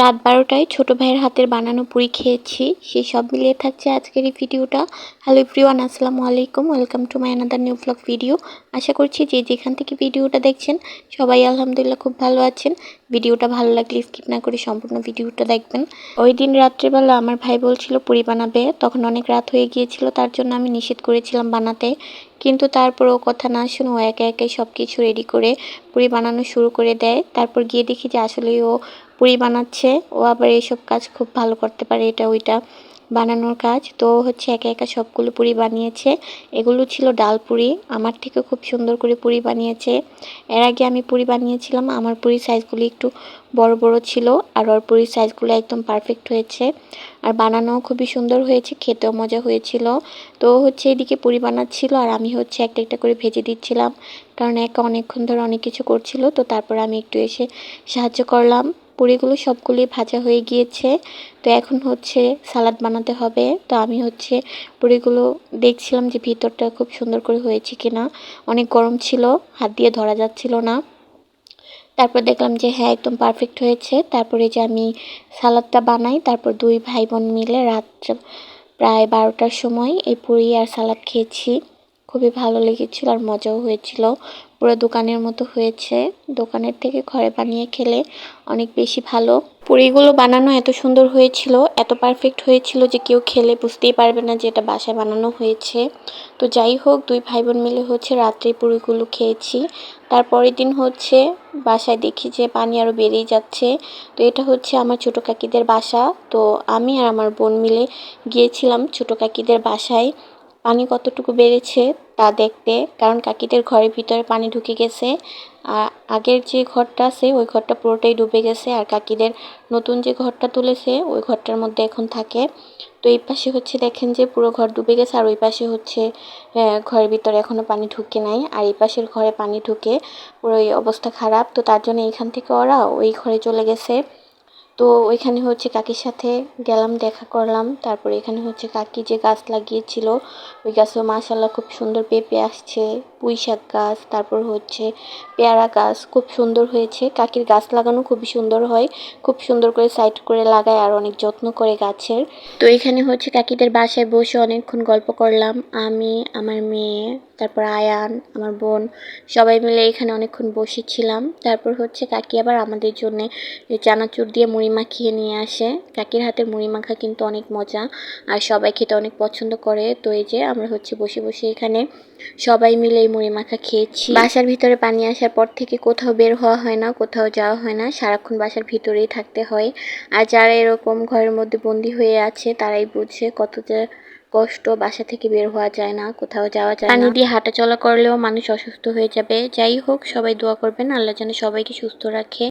রাত বারোটায় ছোটো ভাইয়ের হাতের বানানো পুরি খেয়েছি। সেই সব মিলিয়ে থাকছে আজকের এই ভিডিওটা। হ্যালো এভরিওয়ান আসসালামু আলাইকুম। Welcome to my another new blog video আশা করছি যে যেখান থেকে ভিডিওটা দেখছেন, সবাই আলহামদুলিল্লাহ খুব ভালো আছেন। ভিডিওটা ভালো লাগলে স্কিপ না করে সম্পূর্ণ ভিডিওটা দেখবেন। ওই দিন রাত্রেবেলা আমার ভাই বলছিল পুরি বানাবে। তখন অনেক রাত হয়ে গিয়েছিল, তার জন্য আমি নিষেধ করেছিলাম বানাতে। কিন্তু তারপর ও কথা না শুনে ও একে একে সব কিছু রেডি করে পুরি বানানো শুরু করে দেয়। তারপর গিয়ে দেখি যে আসলে ও পুরি বানাচ্ছে। ও আবার এইসব কাজ খুব ভালো করতে পারে, এটা ওইটা বানানোর কাজ। তো হচ্ছে একা একা সবগুলো পুরি বানিয়েছে। এগুলো ছিল ডাল পুরি। আমার থেকে খুব সুন্দর করে পুরি বানিয়েছে। এর আগে আমি পুরি বানিয়েছিলাম, আমার পুরি সাইজগুলি একটু বড় বড় ছিল আর ওর পুরির সাইজগুলো একদম পারফেক্ট হয়েছে। আর বানানোও খুবই সুন্দর হয়েছে, খেতেও মজা হয়েছিল। তো হচ্ছে এদিকে পুরি বানাচ্ছিল আর আমি হচ্ছে একটা একটা করে ভেজে দিচ্ছিলাম। কারণ একা অনেকক্ষণ ধরে অনেক কিছু করছিল, তো তারপর আমি একটু এসে সাহায্য করলাম। পুরিগুলো সবগুলি ভাজা হয়ে গিয়েছে। তো এখন হচ্ছে সালাদ বানাতে হবে। তো আমি হচ্ছে পুরিগুলো দেখছিলাম যে ভিতরটা খুব সুন্দর করে হয়েছে কিনা। অনেক গরম ছিল, হাত দিয়ে ধরা যাচ্ছিল না। তারপর দেখলাম যে হ্যাঁ একদম পারফেক্ট হয়েছে। তারপরে যে আমি সালাদটা বানাই, তারপর দুই ভাই বোন মিলে রাত প্রায় বারোটার সময় এই পুরি আর সালাদ খেয়েছি। খুবই ভালো লেগেছিল আর মজাও হয়েছিল। পুরো দোকানের মতো হয়েছে। দোকানের থেকে ঘরে বানিয়ে খেলে অনেক বেশি ভালো। পুরিগুলো বানানো এত সুন্দর হয়েছিল, এত পারফেক্ট হয়েছিল যে কেউ খেলে বুঝতেই পারবে না যে এটা বাসায় বানানো হয়েছে। তো যাই হোক, দুই ভাই বোন মিলে হচ্ছে রাত্রে পুরিগুলো খেয়েছি। তারপরের দিন হচ্ছে বাসায় দেখি যে পানি আরও বেড়েই যাচ্ছে। তো এটা হচ্ছে আমার ছোটো কাকিদের বাসা। তো আমি আর আমার বোন মিলে গিয়েছিলাম ছোটো কাকিদের বাসায়। পানি কতটুকু বেড়েছে তা দেখতে, কারণ কাকিদের ঘরের ভিতরে পানি ঢুকে গেছে। আগের যে ঘরটা আছে, ওই ঘরটা পুরোটাই ডুবে গেছে, আর কাকিদের নতুন যে ঘরটা তুলেছে, ওই ঘরটার মধ্যে এখন থাকে। তো এই পাশে হচ্ছে দেখেন যে পুরো ঘর ডুবে গেছে, আর ওই পাশে হচ্ছে ঘরের ভিতরে এখনও পানি ঢুকে নাই। আর এই পাশের ঘরে পানি ঢুকে পুরো এই অবস্থা খারাপ। তো তার জন্য এইখান থেকে ওরা ওই ঘরে চলে গেছে। তো ওইখানে হচ্ছে কাকির সাথে গেলাম, দেখা করলাম। তারপরে এখানে হচ্ছে কাকি যে গাছ লাগিয়েছিল, ওই গাছও মাশাল্লাহ খুব সুন্দর পেঁপে আসছে, পুঁই শাক গাছ, তারপর হচ্ছে পেয়ারা গাছ, খুব সুন্দর হয়েছে। কাকির গাছ লাগানো খুবই সুন্দর হয়, খুব সুন্দর করে সাইড করে লাগায় আর অনেক যত্ন করে গাছের। তো এখানে হচ্ছে কাকিদের বাসায় বসে অনেকক্ষণ গল্প করলাম। আমি, আমার মেয়ে, তারপর আয়ান, আমার বোন, সবাই মিলে এখানে অনেকক্ষণ বসেছিলাম। তারপর হচ্ছে কাকি আবার আমাদের জন্য চানাচুর দিয়ে মাখিয়ে নিয়ে আসে। কাকির হাতের মুড়ি মাখা কিন্তু অনেক মজা আর সবাই খেতে অনেক পছন্দ করে। তো এই যে আমরা হচ্ছে বসে বসে এখানে সবাই মিলে এই মুড়ি মাখা খেয়েছি। বাসার ভিতরে পানি আসার পর থেকে কোথাও বের হওয়া হয় না কোথাও যাওয়া হয় না। সারাক্ষণ বাসার ভিতরেই থাকতে হয়। আর যারা এরকম ঘরের মধ্যে বন্দি হয়ে আছে তারাই বুঝছে কতটা কষ্ট বাসা থেকে বের হওয়া যায় না কোথাও যাওয়া যায় পানি দিয়ে হাঁটা চলা করলেও মানুষ অসুস্থ হয়ে যাবে। যাই হোক সবাই দোয়া করবেন। আল্লাহ যেন সবাইকে সুস্থ রাখে।